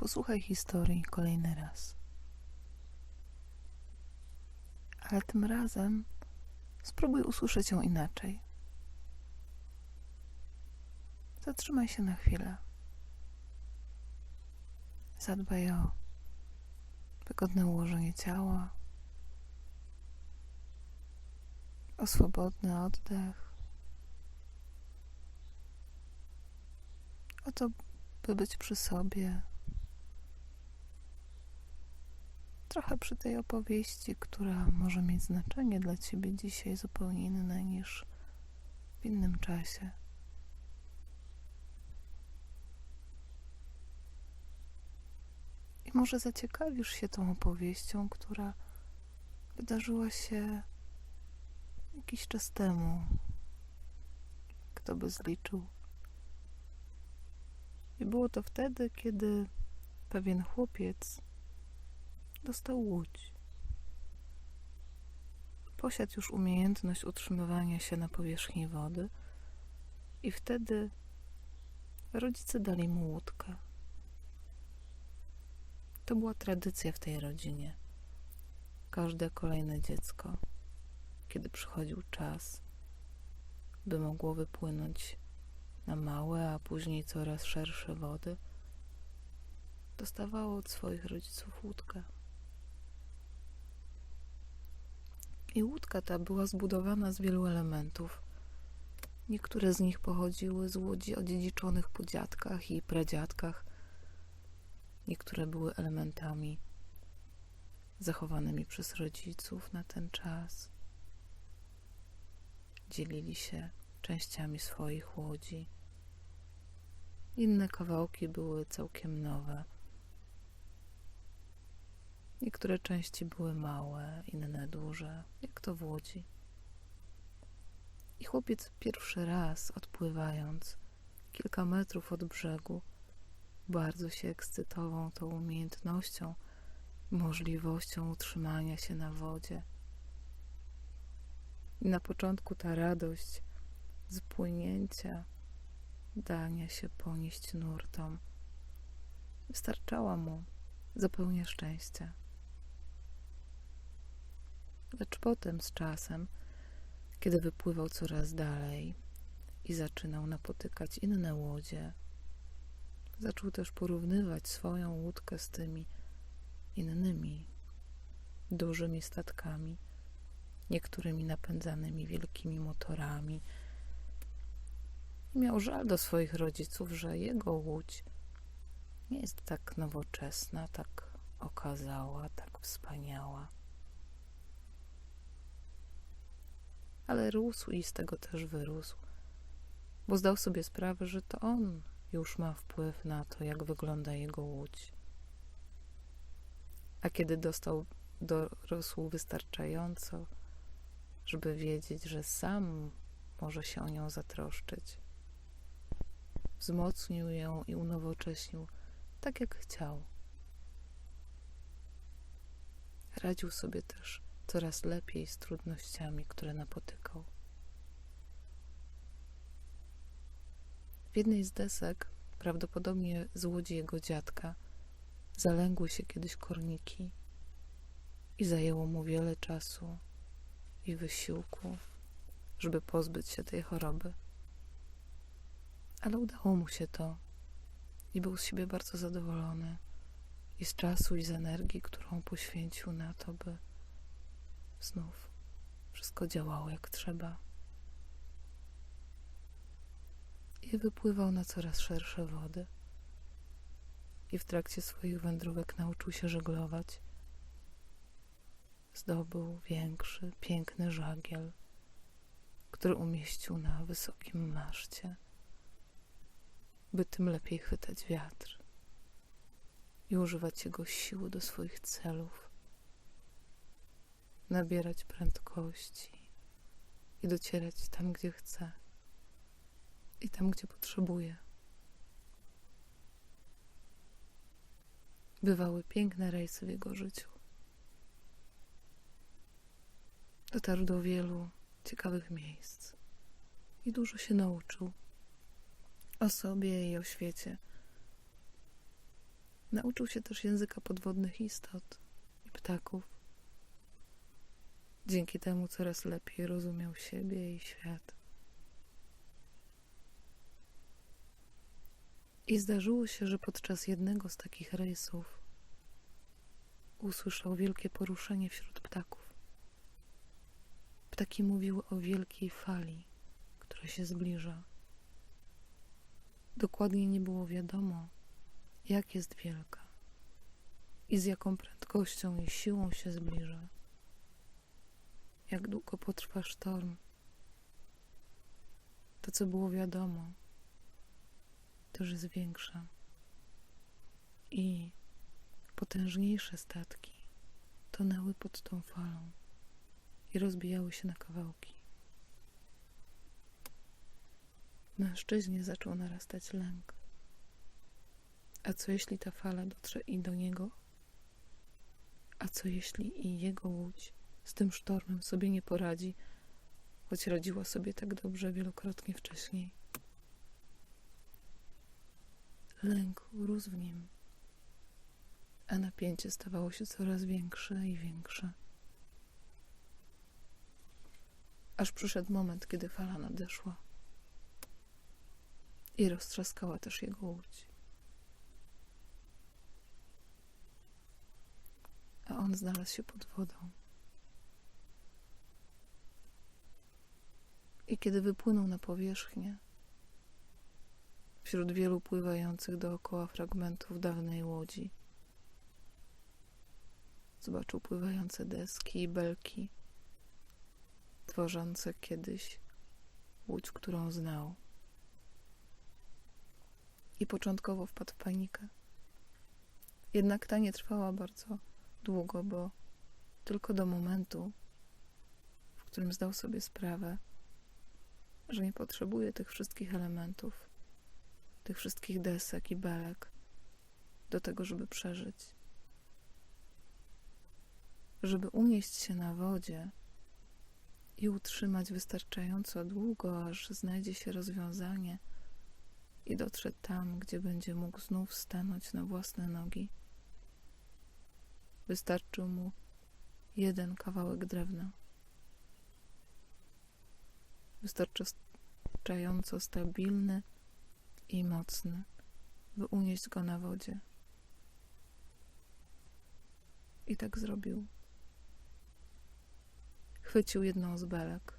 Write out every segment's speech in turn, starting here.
Posłuchaj historii kolejny raz. Ale tym razem spróbuj usłyszeć ją inaczej. Zatrzymaj się na chwilę. Zadbaj o wygodne ułożenie ciała, o swobodny oddech, o to, by być przy sobie, trochę przy tej opowieści, która może mieć znaczenie dla ciebie dzisiaj zupełnie inne niż w innym czasie. I może zaciekawisz się tą opowieścią, która wydarzyła się jakiś czas temu. Kto by zliczył? I było to wtedy, kiedy pewien chłopiec dostał łódź. Posiadł już umiejętność utrzymywania się na powierzchni wody i wtedy rodzice dali mu łódkę. To była tradycja w tej rodzinie. Każde kolejne dziecko, kiedy przychodził czas, by mogło wypłynąć na małe, a później coraz szersze wody, dostawało od swoich rodziców łódkę. I łódka ta była zbudowana z wielu elementów. Niektóre z nich pochodziły z łodzi odziedziczonych po dziadkach i pradziadkach. Niektóre były elementami zachowanymi przez rodziców na ten czas. Dzielili się częściami swoich łodzi. Inne kawałki były całkiem nowe. Niektóre części były małe, inne duże, jak to w łodzi. I chłopiec pierwszy raz odpływając kilka metrów od brzegu, bardzo się ekscytował tą umiejętnością, możliwością utrzymania się na wodzie. I na początku ta radość z płynięcia, dania się ponieść nurtom, wystarczała mu zupełnie szczęścia. Lecz potem z czasem, kiedy wypływał coraz dalej i zaczynał napotykać inne łodzie, zaczął też porównywać swoją łódkę z tymi innymi dużymi statkami, niektórymi napędzanymi wielkimi motorami. I miał żal do swoich rodziców, że jego łódź nie jest tak nowoczesna, tak okazała, tak wspaniała. Ale rósł i z tego też wyrósł, bo zdał sobie sprawę, że to on już ma wpływ na to, jak wygląda jego łódź. A kiedy dostał, dorosł wystarczająco, żeby wiedzieć, że sam może się o nią zatroszczyć, wzmocnił ją i unowocześnił tak, jak chciał. Radził sobie też coraz lepiej z trudnościami, które napotykał. W jednej z desek, prawdopodobnie z łodzi jego dziadka, zalęgły się kiedyś korniki i zajęło mu wiele czasu i wysiłku, żeby pozbyć się tej choroby. Ale udało mu się to i był z siebie bardzo zadowolony i z czasu i z energii, którą poświęcił na to, by Znów wszystko działało jak trzeba. I wypływał na coraz szersze wody. I w trakcie swoich wędrówek nauczył się żeglować. Zdobył większy, piękny żagiel, który umieścił na wysokim maszcie, by tym lepiej chwytać wiatr i używać jego siły do swoich celów nabierać prędkości i docierać tam, gdzie chce i tam, gdzie potrzebuje. Bywały piękne rejsy w jego życiu. Dotarł do wielu ciekawych miejsc i dużo się nauczył o sobie i o świecie. Nauczył się też języka podwodnych istot i ptaków. Dzięki temu coraz lepiej rozumiał siebie i świat. I zdarzyło się, że podczas jednego z takich rejsów usłyszał wielkie poruszenie wśród ptaków. Ptaki mówiły o wielkiej fali, która się zbliża. Dokładnie nie było wiadomo, jak jest wielka i z jaką prędkością i siłą się zbliża. Jak długo potrwa sztorm. To, co było wiadomo, też jest większe. I potężniejsze statki tonęły pod tą falą i rozbijały się na kawałki. Mężczyźnie zaczął narastać lęk. A co jeśli ta fala dotrze i do niego? A co jeśli i jego łódź z tym sztormem sobie nie poradzi, choć radziła sobie tak dobrze wielokrotnie wcześniej? Lęk urósł w nim, a napięcie stawało się coraz większe i większe. Aż przyszedł moment, kiedy fala nadeszła i roztrzaskała też jego łódź. A on znalazł się pod wodą. I kiedy wypłynął na powierzchnię, wśród wielu pływających dookoła fragmentów dawnej łodzi, zobaczył pływające deski i belki, tworzące kiedyś łódź, którą znał. I początkowo wpadł w panikę. Jednak ta nie trwała bardzo długo, bo tylko do momentu, w którym zdał sobie sprawę, że nie potrzebuje tych wszystkich elementów, tych wszystkich desek i belek do tego, żeby przeżyć. Żeby unieść się na wodzie i utrzymać wystarczająco długo, aż znajdzie się rozwiązanie – i dotrze tam, gdzie będzie mógł znów stanąć na własne nogi. Wystarczył mu jeden kawałek drewna. Wystarczająco stabilny i mocny, by unieść go na wodzie. I tak zrobił. Chwycił jedną z belek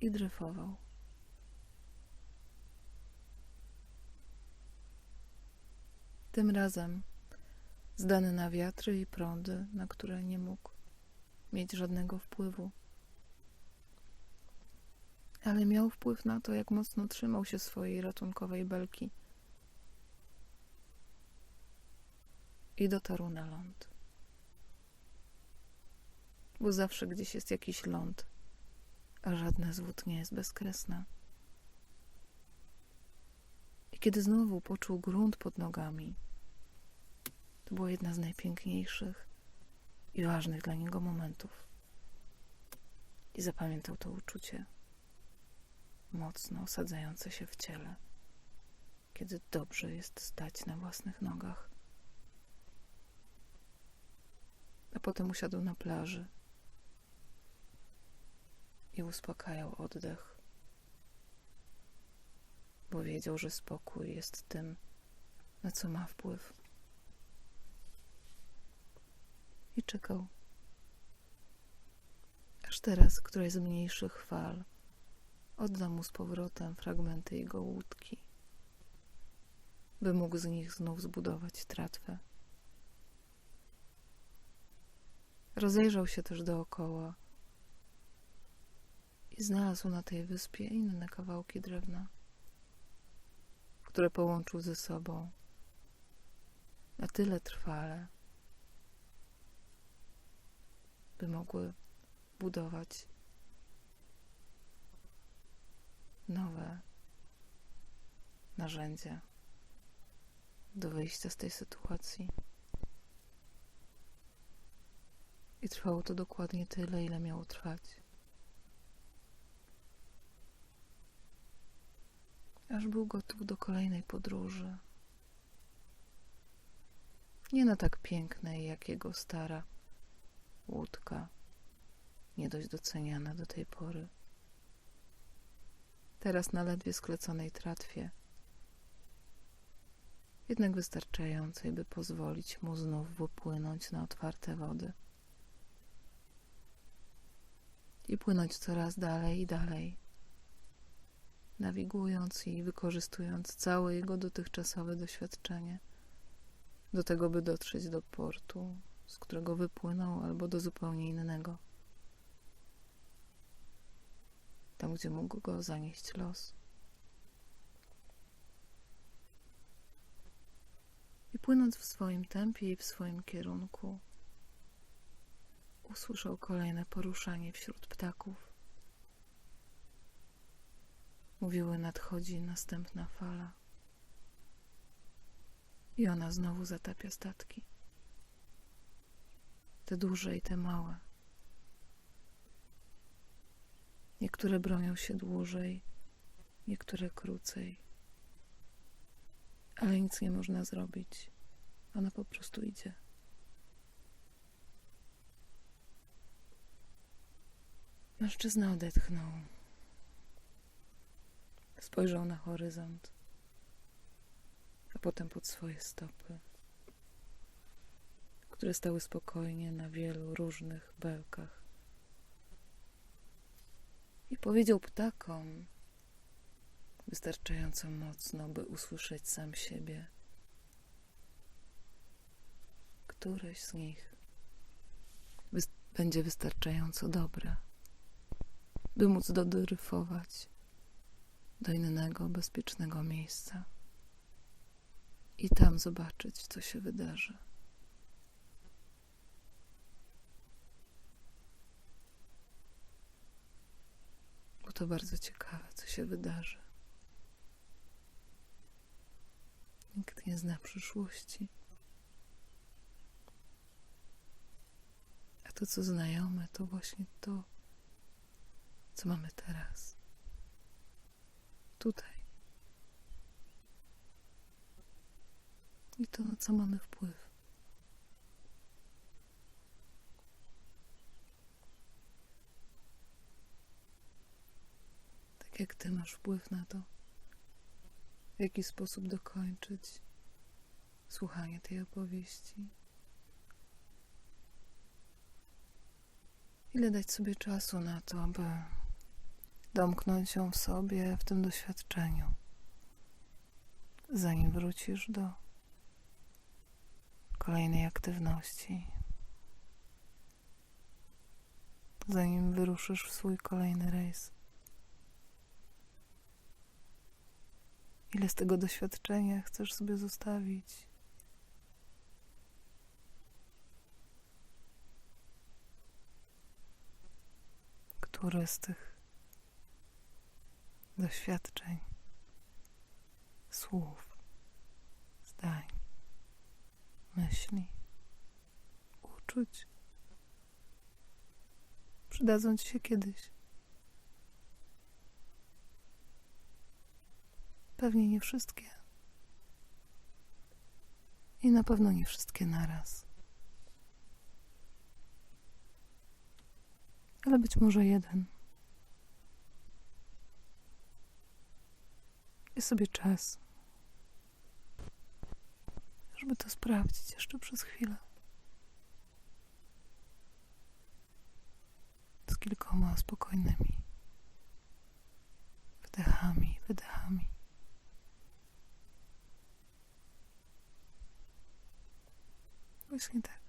i dryfował. Tym razem zdany na wiatry i prądy, na które nie mógł mieć żadnego wpływu. Ale miał wpływ na to, jak mocno trzymał się swojej ratunkowej belki. I dotarł na ląd. Bo zawsze gdzieś jest jakiś ląd, a żadne z wód nie jest bezkresne kiedy znowu poczuł grunt pod nogami, to była jedna z najpiękniejszych i ważnych dla niego momentów. I zapamiętał to uczucie, mocno osadzające się w ciele, kiedy dobrze jest stać na własnych nogach. A potem usiadł na plaży i uspokajał oddech bo wiedział, że spokój jest tym, na co ma wpływ. I czekał. Aż teraz któraś z mniejszych fal odda mu z powrotem fragmenty jego łódki, by mógł z nich znów zbudować tratwę. Rozejrzał się też dookoła i znalazł na tej wyspie inne kawałki drewna które połączył ze sobą na tyle trwale, by mogły budować nowe narzędzia do wyjścia z tej sytuacji. I trwało to dokładnie tyle, ile miało trwać. aż był gotów do kolejnej podróży. Nie na tak pięknej jak jego stara łódka, nie dość doceniana do tej pory. Teraz na ledwie skleconej tratwie, jednak wystarczającej, by pozwolić mu znów wypłynąć na otwarte wody i płynąć coraz dalej i dalej, nawigując i wykorzystując całe jego dotychczasowe doświadczenie do tego, by dotrzeć do portu, z którego wypłynął, albo do zupełnie innego. Tam, gdzie mógł go zanieść los. I płynąc w swoim tempie i w swoim kierunku, usłyszał kolejne poruszanie wśród ptaków. Mówiły, nadchodzi następna fala. I ona znowu zatapia statki. Te duże i te małe. Niektóre bronią się dłużej, niektóre krócej. Ale nic nie można zrobić. Ona po prostu idzie. Mężczyzna odetchnął. Spojrzał na horyzont, a potem pod swoje stopy, które stały spokojnie na wielu różnych belkach. I powiedział ptakom, wystarczająco mocno, by usłyszeć sam siebie. Któreś z nich będzie wystarczająco dobre by móc dodryfować do innego bezpiecznego miejsca i tam zobaczyć, co się wydarzy. To bardzo ciekawe, co się wydarzy. Nikt nie zna przyszłości. A to, co znajome, to właśnie to, co mamy teraz. Tutaj. I to, na co mamy wpływ. Jak ty masz wpływ na to, w jaki sposób dokończyć słuchanie tej opowieści. Ile dać sobie czasu na to, aby domknąć ją w sobie, w tym doświadczeniu, zanim wrócisz do kolejnej aktywności, zanim wyruszysz w swój kolejny rejs. Ile z tego doświadczenia chcesz sobie zostawić? Które z tych doświadczeń, słów, zdań, myśli, uczuć przydadzą ci się kiedyś. Pewnie nie wszystkie. I na pewno nie wszystkie naraz. Ale być może jeden. Jest sobie czas, żeby to sprawdzić jeszcze przez chwilę. Z kilkoma spokojnymi wdechami, wydechami. Właśnie tak.